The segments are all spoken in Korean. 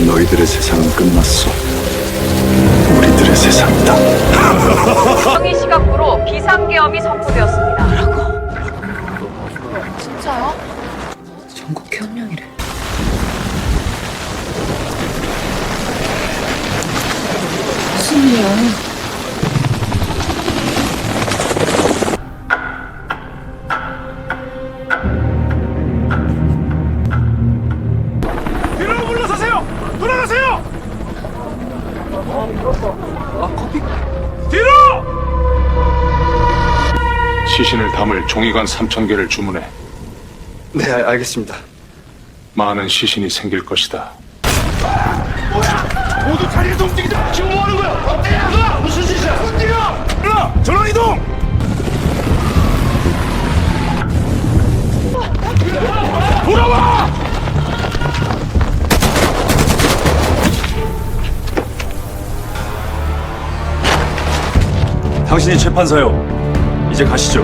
그들의 세상은 끝났어. 우리들의 세상이다. 정의 시각부로 비상계엄이 선포되었습니다. 진짜요? 전국 혁명이래. 뒤로! 시신을 담을 종이관 3천 개를 주문해. 네, 알- 알겠습니다. 많은 시신이 생길 것이다. 모두 자리에서 움직이자! 지금 뭐 하는 거야? 야! 당신이 재판사요. 이제 가시죠.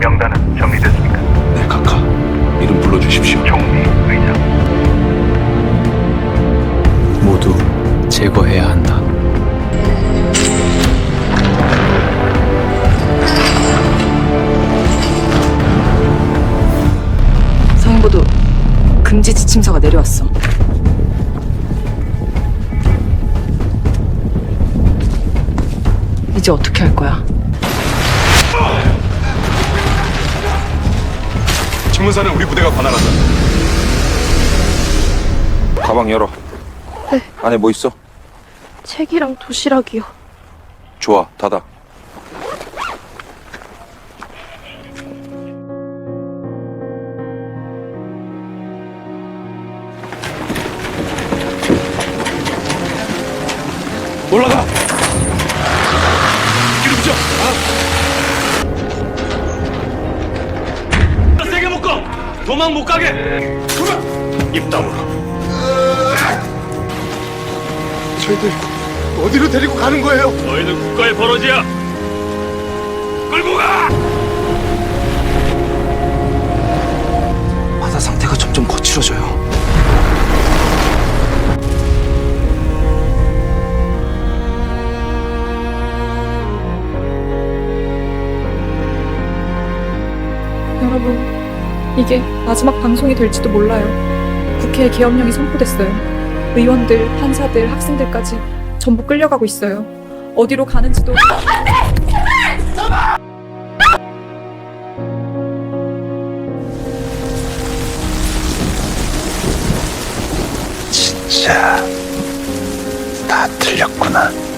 명단은 정리됐습니까? 네, 카카. 이름 불러주십시오. 총리 의장 모두 제거해야 한다. 금지 지침서가 내려왔어. 이제 어떻게 할 거야? 신문사는 우리 부대가 관할한다. 가방 열어. 네. 안에 뭐 있어? 책이랑 도시락이요. 좋아, 닫아. 도망 못 가게! 그만! 입 다물어 저희들 어디로 데리고 가는 거예요? 너희는 국가의 버러지야! 끌고 가! 바다 상태가 점점 거칠어져요. 이게 마지막 방송이 될지도 몰라요. 국회 계엄령이 선포됐어요. 의원들, 판사들, 학생들까지 전부 끌려가고 있어요. 어디로 가는지도 진짜 다 틀렸구나.